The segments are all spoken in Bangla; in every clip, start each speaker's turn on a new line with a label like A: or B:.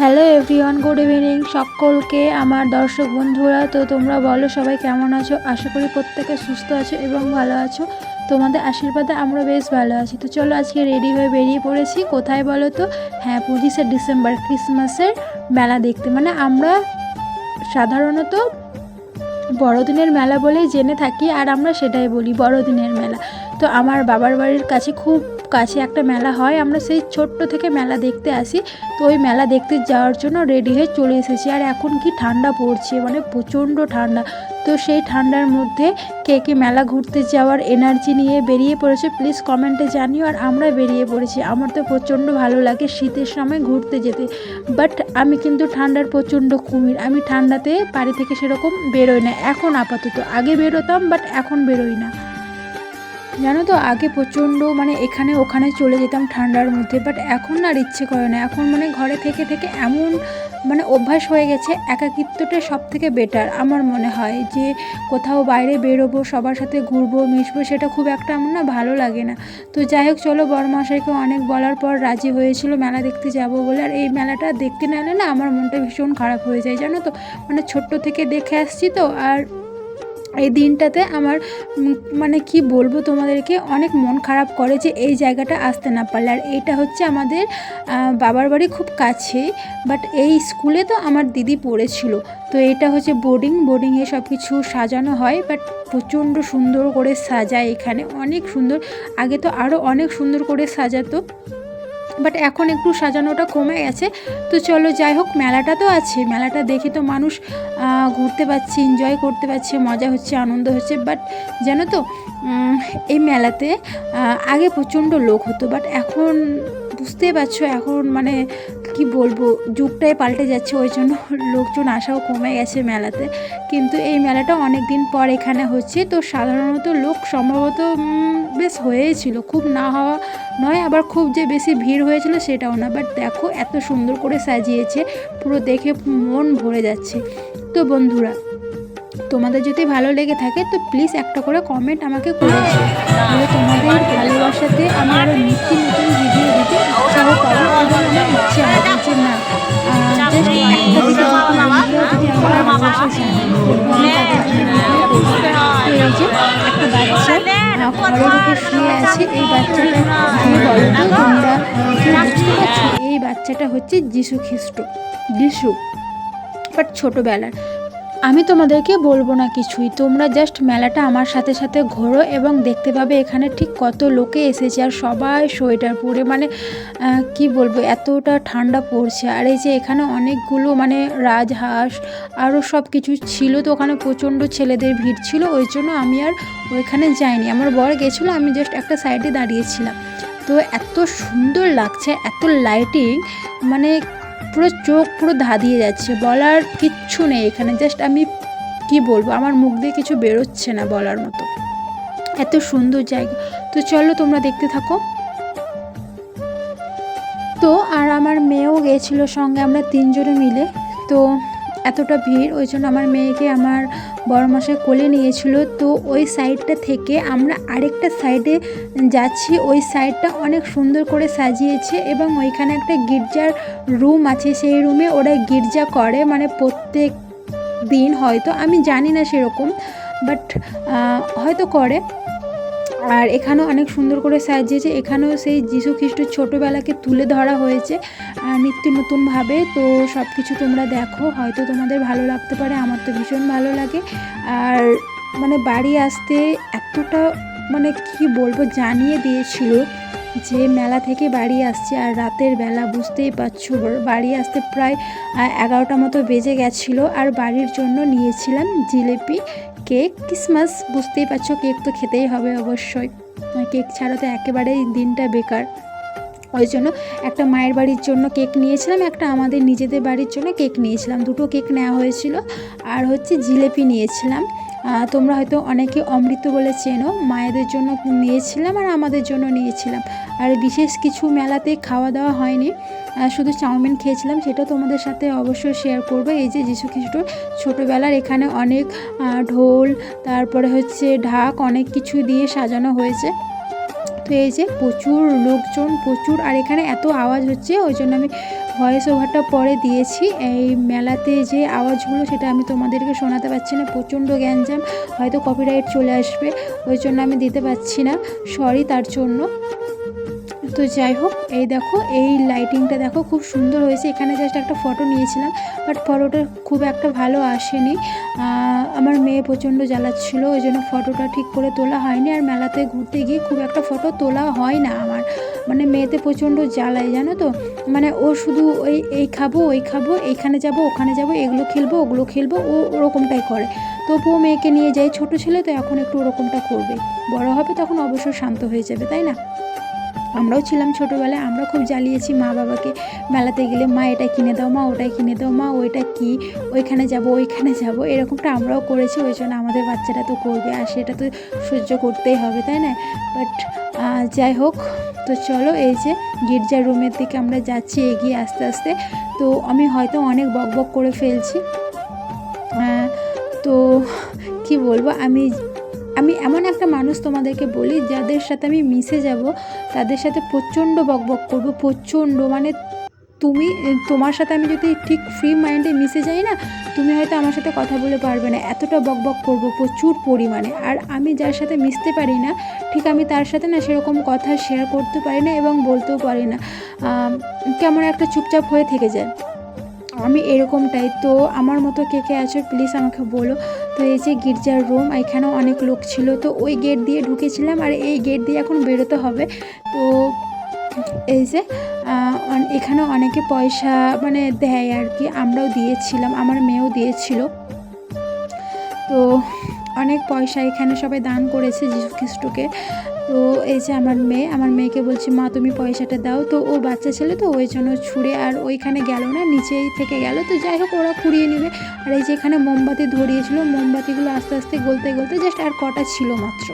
A: হ্যালো এভরিওয়ান গুড ইভিনিং সকলকে, আমার দর্শক বন্ধুরা, তো তোমরা বলো সবাই কেমন আছো? আশা করি প্রত্যেকে সুস্থ আছো এবং ভালো আছো। তোমাদের আশীর্বাদে আমরা বেশ ভালো আছি। তো চলো আজকে রেডি হয়ে বেরিয়ে পড়েছি। কোথায় বলো তো? হ্যাঁ পঁচিশে ডিসেম্বর, ক্রিসমাসের মেলা দেখতে। মানে আমরা সাধারণত বড়দিনের মেলা বলেই জেনে থাকি, আর আমরা সেটাই বলি বড়দিনের মেলা। তো আমার বাবার বাড়ির কাছে খুব কাছে একটা মেলা হয়, আমরা সেই ছোট্ট থেকে মেলা দেখতে আসি। তো ওই মেলা দেখতে যাওয়ার জন্য রেডি হয়ে চলে এসেছি। আর এখন কি ঠান্ডা পড়ছে মানে প্রচণ্ড ঠান্ডা। তো সেই ঠান্ডার মধ্যে কে কে মেলা ঘুরতে যাওয়ার এনার্জি নিয়ে বেরিয়ে পড়েছে প্লিজ কমেন্টে জানিও। আর আমরা বেরিয়ে পড়েছি, আমার তো প্রচণ্ড ভালো লাগে শীতের সময় ঘুরতে যেতে। বাট আমি কিন্তু ঠান্ডার প্রচণ্ড কুমির, আমি ঠান্ডাতে বাড়ি থেকে সেরকম বেরোই না। এখন আপাতত, আগে বেরোতাম বাট এখন বেরোই না। জানো তো, আগে প্রচণ্ড মানে এখানে ওখানে চলে যেতাম ঠান্ডার মধ্যে বাট এখন আর ইচ্ছে করে না। এখন মানে ঘরে থেকে থেকে এমন মানে অভ্যাস হয়ে গেছে, একাকিত্বটা সব থেকে বেটার আমার মনে হয়। যে কোথাও বাইরে বেরোবো, সবার সাথে ঘুরবো, মিশবো, সেটা খুব একটা আমার না ভালো লাগে না। তো যাই হোক, চলো বড়মশাইকে অনেক বলার পর রাজি হয়েছিল, মেলা দেখতে যাব বলে। আর এই মেলাটা দেখতে না এলে না আমার মনটা ভীষণ খারাপ হয়ে যায়, জানো তো? মানে ছোট্ট থেকে দেখে আসছি তো, আর এই দিনটাতে আমার মানে কি বলব তোমাদেরকে, অনেক মন খারাপ করে যে এই জায়গাটা আসতে না পারলে। আর এইটা হচ্ছে আমাদের বাবার বাড়ি খুব কাছে বাট এই স্কুলে তো আমার দিদি পড়েছিল। তো এটা হচ্ছে বোর্ডিং বোর্ডিংয়ে সব কিছু সাজানো হয় বাট প্রচণ্ড সুন্দর করে সাজায় এখানে, অনেক সুন্দর। আগে তো আরও অনেক সুন্দর করে সাজাতো। বাট এখন একটু সাজানোটা কমে গেছে। তো চলো যাই হোক, মেলাটা তো আছে। মেলাটা দেখে তো মানুষ ঘুরতে পারছে এনজয় করতে পারছে, মজা হচ্ছে, আনন্দ হচ্ছে। বাট জানো তো এই মেলাতে আগে প্রচণ্ড লোক হতো। বাট এখন বুঝতেই পারছ, এখন মানে কি বলব? যুগটাই পাল্টে যাচ্ছে, ওই জন্য লোকজন আসাও কমে গেছে মেলাতে। কিন্তু এই মেলাটা অনেক দিন পর এখানে হচ্ছে, তো সাধারণত লোক সম্ভবত বেশ হয়েছিল। খুব না হওয়া নয়, আবার খুব যে বেশি ভিড় হয়েছিল সেটাও না। বাট দেখো, এত সুন্দর করে সাজিয়েছে, পুরো দেখে মন ভরে যাচ্ছে। তো বন্ধুরা তোমাদের যদি ভালো লেগে থাকে, তো প্লিজ একটা করে কমেন্ট আমাকে করে। তাহলে তোমাদের ভালোবাসাতে আমি আরও নিত্য নতুন ভিডিও দিতে উৎসাহ পাবো এবং আমার ইচ্ছে হবে যে না বাচ্চা শুয়ে আছে, এই বাচ্চাটা বুঝতে পারছ? এই বাচ্চাটা হচ্ছে যিশু খ্রিস্ট, যিশু বাট ছোটোবেলার। আমি তোমাদেরকে বলব না কিছুই। তোমরা জাস্ট মেলাটা আমার সাথে সাথে ঘোরো এবং দেখতে পাবে এখানে ঠিক কত লোকে এসেছে আর সবাই সোয়েটার পরে মানে কি বলব, এতটা ঠান্ডা পড়ছে। আর এই যে এখানে অনেকগুলো মানে রাজহাঁস আরও সব কিছু ছিল তো ওখানে প্রচণ্ড ছেলেদের ভিড় ছিল, ওই জন্য আমি আর ওইখানে যাইনি। আমার বর গেছিল, আমি জাস্ট একটা সাইডে দাঁড়িয়েছিলাম। তো এত সুন্দর লাগছে, এত লাইটিং মানে পুরো চোখ পুরো ধাঁধিয়ে যাচ্ছে, বলার কিচ্ছু নেই এখানে। জাস্ট আমি কি বলব, আমার মুখ দিয়ে কিছু বেরোচ্ছে না বলার মতো। এত সুন্দর জায়গা। তো চলো তোমরা দেখতে থাকো। তো আর আমার মেয়েও গেছিল সঙ্গে, আমরা তিনজনে মিলে। তো এতটা ভিড়, ওই জন্য আমার মেয়েকে আমার বড় মশাই কোলে নিয়েছিল। তো ওই সাইডটা থেকে আমরা আরেকটা সাইডে যাচ্ছি। ওই সাইডটা অনেক সুন্দর করে সাজিয়েছে এবং ওইখানে একটা গির্জার রুম আছে। সেই রুমে ওরা গির্জা করে। মানে প্রত্যেক দিন হয়তো, আমি জানি না সেরকম বাট হয়তো করে। আর এখানেও অনেক সুন্দর করে সাজিয়েছে। এখানেও সেই যীশু খ্রিস্টের ছোটোবেলাকে তুলে ধরা হয়েছে নিত্য নতুনভাবে। তো সব কিছু তোমরা দেখো, হয়তো তোমাদের ভালো লাগতে পারে, আমার তো ভীষণ ভালো লাগে। আর মানে বাড়ি আসতে এতটা মানে কি বলব, জানিয়ে দিয়েছিল যে মেলা থেকে বাড়ি আসছে। আর রাতের বেলা বুঝতেই পারছ, বাড়ি আসতে প্রায় এগারোটা মতো বেজে গেছিল। আর বাড়ির জন্য নিয়েছিলাম জিলিপি কেক, ক্রিসমাস, বুঝতেই পারছ কেক তো খেতেই হবে অবশ্যই। কেক ছাড়া তো একেবারেই দিনটা বেকার। ওই জন্য একটা মায়ের বাড়ির জন্য কেক নিয়েছিলাম, একটা আমাদের নিজেদের বাড়ির জন্য কেক নিয়েছিলাম। দুটো কেক নেওয়া হয়েছিল, আর হচ্ছে জিলেপি নিয়েছিলাম। তোমরা হয়তো অনেকে অমৃত বলে চেনো, মায়েদের জন্য নিয়েছিলাম আর আমাদের জন্য নিয়েছিলাম। আর বিশেষ কিছু মেলাতে খাওয়া দাওয়া হয়নি। শুধু চাউমিন খেয়েছিলাম, সেটা তোমাদের সাথে অবশ্যই শেয়ার করব। এই যে যীশু খ্রিস্ট ছোটোবেলার এখানে অনেক ঢোল, তারপরে হচ্ছে ঢাক, অনেক কিছু দিয়ে সাজানো হয়েছে। তো এই যে প্রচুর লোকজন, প্রচুর, আর এখানে এত আওয়াজ হচ্ছে, ওই জন্য আমি ভয়েস ওভারটা পরে দিয়েছি। এই মেলাতে যে আওয়াজগুলো সেটা আমি তোমাদেরকে শোনাতে পারছি না। প্রচণ্ড গ্যাঞ্জাম, হয়তো কপিরাইট চলে আসবে, ওই জন্য আমি দিতে পারছি না। সরি তার জন্য। তো যাই হোক, এই দেখো, এই লাইটিংটা দেখো, খুব সুন্দর হয়েছে। এখানে জাস্ট একটা ফটো নিয়েছিলাম বাট ফটোটা খুব একটা ভালো আসেনি। আমার মেয়ে প্রচণ্ড জ্বালাচ্ছিল, ওই জন্য ফটোটা ঠিক করে তোলা হয়নি, আর মেলাতে ঘুরতে গিয়ে খুব একটা ফটো তোলা হয় না আমার। মানে মেয়েতে প্রচণ্ড জ্বালায়, জানো তো? মানে ও শুধু ওই, এই খাব, ওই খাব, এইখানে যাব, ওখানে যাব, এগুলো খেলব, ওগুলো খেলব, ও ওরকমটাই করে। তবুও মেয়েকে নিয়ে যাই ছোট ছেলে তো এখন একটু ওরকমটা করবে। বড় হবে তখন অবশ্যই শান্ত হয়ে যাবে, তাই না? আমরাও ছিলাম ছোটোবেলায় আমরা খুব জ্বালিয়েছি মা বাবাকে। মেলাতে গেলে, মা, এটা কিনে দাও, মা ওটাই কিনে দাও, মা, ওইটা কি? ওইখানে যাব ওইখানে যাব। এরকমটা আমরাও করেছি, ওই জন্য আমাদের বাচ্চারা তো করবে, আর সেটা তো সহ্য করতেই হবে, তাই না? বাট যাই হোক, তো চলো এই যে গির্জার রুমের দিকে আমরা যাচ্ছি, এগিয়ে আস্তে আস্তে। তো আমি হয়তো অনেক বক বক করে ফেলছি। তো কি বলব? আমি আমি এমন একটা মানুষ তোমাদেরকে বলি, যাদের সাথে আমি মিশে যাব, তাদের সাথে প্রচণ্ড বকবক করব, প্রচণ্ড। মানে তুমি, তোমার সাথে আমি যদি ঠিক ফ্রি মাইন্ডে মিশে যাই না, তুমি হয়তো আমার সাথে কথা বলে পারবে না। এতটা বকবক করব, প্রচুর পরিমাণে। আর আমি যার সাথে মিশতে পারি না, ঠিক আমি তার সাথে না সেরকম কথা শেয়ার করতে পারি না এবং বলতেও পারি না। কেমন একটা চুপচাপ হয়ে থেকে যায়। আমি এরকমটাই। তো আমার মতো কে কে আছো প্লিজ আমাকে বলো। তো এই যে গির্জার রুম, এখানেও অনেক লোক ছিল। তো ওই গেট দিয়ে ঢুকেছিলাম আর এই গেট দিয়ে এখন বেরোতে হবে। তো এই যে এখানেও এখানে অনেকে পয়সা মানে দেয় আর কি, আমরাও দিয়েছিলাম, আমার মেয়েও দিয়েছিল। তো অনেক পয়সা এখানে সবাই দান করেছে যীশু খ্রিস্টকে তো এই যে আমার মেয়ে, আমার মেয়েকে বলছি, মা, তুমি পয়সাটা দাও। তো ও বাচ্চা ছেলে তো, ওই জন্য ছুঁড়ে আর ওইখানে গেল না, নিচেই থেকে গেল। তো যাই হোক, ওরা কুড়িয়ে নেবে। আর এই যে এখানে মোমবাতি ধরিয়েছিল, মোমবাতিগুলো আস্তে আস্তে গলতে গলতে জাস্ট আর কটা ছিল মাত্র।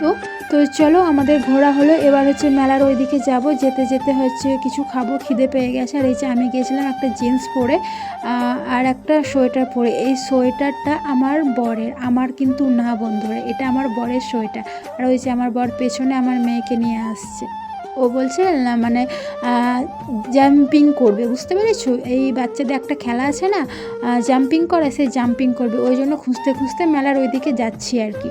A: তো তো চলো আমাদের ঘোরা হলো। এবার হচ্ছে মেলার ওইদিকে যাব। যেতে যেতে হচ্ছে কিছু খাব, খিদে পেয়ে গেছে। আর এই যে আমি গিয়েছিলাম একটা জিন্স পরে আর একটা সোয়েটার পরে। এই সোয়েটারটা আমার বরের, আমার কিন্তু না বন্ধুরা, এটা আমার বরের সোয়েটার। আর ওই যে আমার বর পেছনে আমার মেয়েকে নিয়ে আসছে। ও বলছে, না মানে জাম্পিং করবে। বুঝতে পেরেছ? এই বাচ্চাদের একটা খেলা আছে না? জাম্পিং করে, সে জাম্পিং করবে। ওই জন্য খুঁজতে খুঁজতে মেলার ওইদিকে যাচ্ছি আর কি।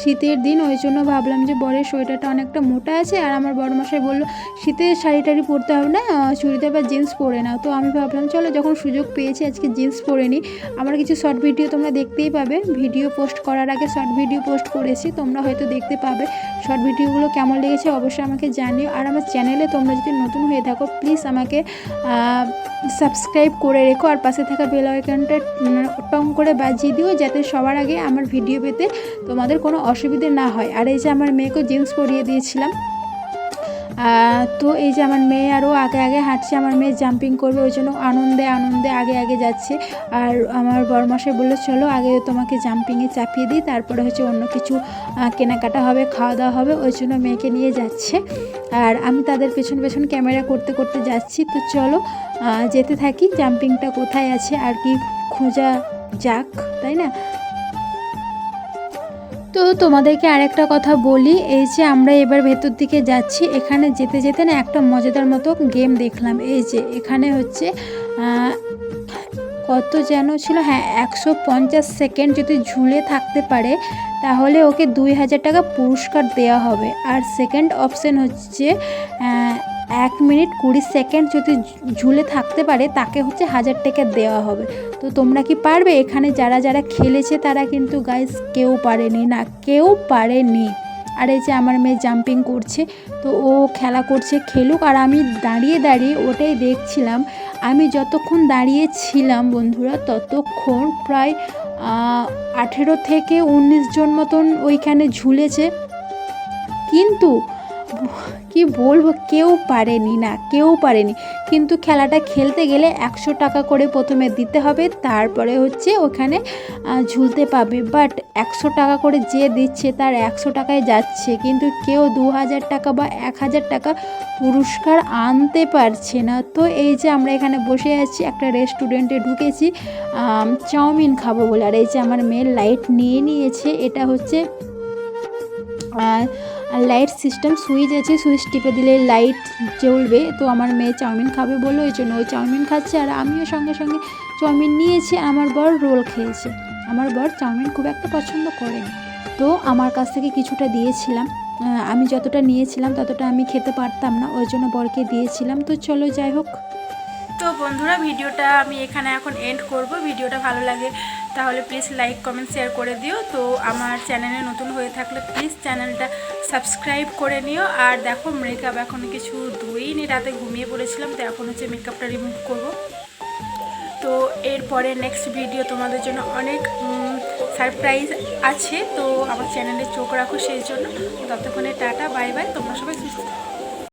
A: শীতের দিন, ওই জন্য ভাবলাম যে বরের সোয়েটারটা অনেকটা মোটা আছে আর আমার বড় মশাই বলল, শীতের শাড়ি টাড়ি পরতে হবে না চুড়িদার বা জিন্স পরে নাও। তো আমি ভাবলাম, চলো যখন সুযোগ পেয়েছি আজকে জিন্স পরে নিই। আমার কিছু শর্ট ভিডিও তোমরা দেখতেই পাবে। ভিডিও পোস্ট করার আগে শর্ট ভিডিও পোস্ট করেছি, তোমরা হয়তো দেখতে পাবে শর্ট ভিডিওগুলো কেমন লেগেছে, অবশ্যই আমাকে জানিও। আর আমার চ্যানেলে তোমরা যদি নতুন হয়ে থাকো, প্লিজ আমাকে সাবস্ক্রাইব করে রেখো আর পাশে থাকা বেল আইকনটা টং করে বাজিয়ে দিও, যাতে সবার আগে আমার ভিডিও পেতে তোমাদের কোনো অসুবিধে না হয়। আর এই যে আমার মেয়েকেও জিন্স পরিয়ে দিয়েছিলাম। তো এই যে আমার মেয়ে আরও আগে আগে হাঁটছে, আমার মেয়ে জাম্পিং করবে, ওই জন্য আনন্দে আনন্দে আগে আগে যাচ্ছে। আর আমার বড়মাসে বলল, চলো আগে তোমাকে জাম্পিংয়ে চাপিয়ে দিই, তারপরে হচ্ছে অন্য কিছু কেনাকাটা হবে, খাওয়া দাওয়া হবে। ওই জন্য মেয়েকে নিয়ে যাচ্ছে। আর আমি তাদের পেছন পেছন ক্যামেরা করতে করতে যাচ্ছি। তো চলো যেতে থাকি। জাম্পিংটা কোথায় আছে আর কি খোঁজা যাক, তাই না? তো তোমাদেরকে আর একটা কথা বলি, এই যে আমরা এবার ভেতর দিকে যাচ্ছি, এখানে যেতে যেতে না একটা মজাদার মতো গেম দেখলাম। এই যে এখানে হচ্ছে কত যেন ছিল হ্যাঁ একশো পঞ্চাশ সেকেন্ড যদি ঝুলে থাকতে পারে, তাহলে ওকে দুই হাজার টাকা পুরস্কার দেওয়া হবে। আর সেকেন্ড অপশান হচ্ছে এক মিনিট কুড়ি সেকেন্ড যদি ঝুলে থাকতে পারে, তাকে হচ্ছে হাজার টাকা দেওয়া হবে। তো তোমরা কি পারবে? এখানে যারা যারা খেলেছে তারা কিন্তু গাইস কেউ পারেনি না, কেউ পারেনি। আর এই যে আমার মেয়ে জাম্পিং করছে, তো ও খেলা করছে, খেলুক। আর আমি দাঁড়িয়ে দাঁড়িয়ে ওটাই দেখছিলাম। আমি যতক্ষণ দাঁড়িয়ে ছিলাম বন্ধুরা, ততক্ষণ প্রায় আঠেরো থেকে উনিশ জন মতন ওইখানে ঝুলেছে। কিন্তু কি বলব? কেউ পারেনি না, কেউ পারেনি। কিন্তু খেলাটা খেলতে গেলে একশো টাকা করে প্রথমে দিতে হবে, তারপরে হচ্ছে ওখানে ঝুলতে পাবে বাট একশো টাকা করে যে দিচ্ছে তার একশো টাকায় যাচ্ছে। কিন্তু কেউ দু হাজার টাকা বা এক হাজার টাকা পুরস্কার আনতে পারছে না। তো এই যে আমরা এখানে বসে আছি, একটা রেস্টুরেন্টে ঢুকেছি চাউমিন খাব বলে। আর এই যে আমার মেয়ের লাইট নিয়ে নিয়েছে, এটা হচ্ছে আর লাইট সিস্টেম সুইচ আছে সুইচ টিপে দিলে লাইট জ্বলবে। তো আমার মেয়ে চাউমিন খাবে বলে ওই জন্য ও চাউমিন খাচ্ছে আর আমিও সঙ্গে সঙ্গে চাউমিন নিয়েছি। আমার বর রোল খেয়েছে। আমার বর চাউমিন খুব একটা পছন্দ করে তো আমার কাছ থেকে কিছুটা দিয়েছিলাম। আমি যতটা নিয়েছিলাম ততটা আমি খেতে পারতাম না, ওই জন্য বরকে দিয়েছিলাম। তো চলো যাই হোক।
B: তো বন্ধুরা, ভিডিওটা আমি এখানে এখন এন্ড করব। ভিডিওটা ভালো লাগে তাহলে প্লিজ লাইক কমেন্ট শেয়ার করে দিও। তো আমার চ্যানেলে নতুন হয়ে থাকলে প্লিজ চ্যানেলটা সাবস্ক্রাইব করে নিও। আর দেখো মেকআপ এখন কিছু ধুইনি, রাতে ঘুমিয়ে পড়েছিলাম, তো এখন হচ্ছে মেকআপটা রিমুভ করব। তো এরপরে নেক্সট ভিডিও তোমাদের জন্য অনেক সারপ্রাইজ আছে। তো আমার চ্যানেলে চোখ রাখো সেই জন্য। ততক্ষণে টাটা বাই বাই তোমরা সবাই সুস্থ।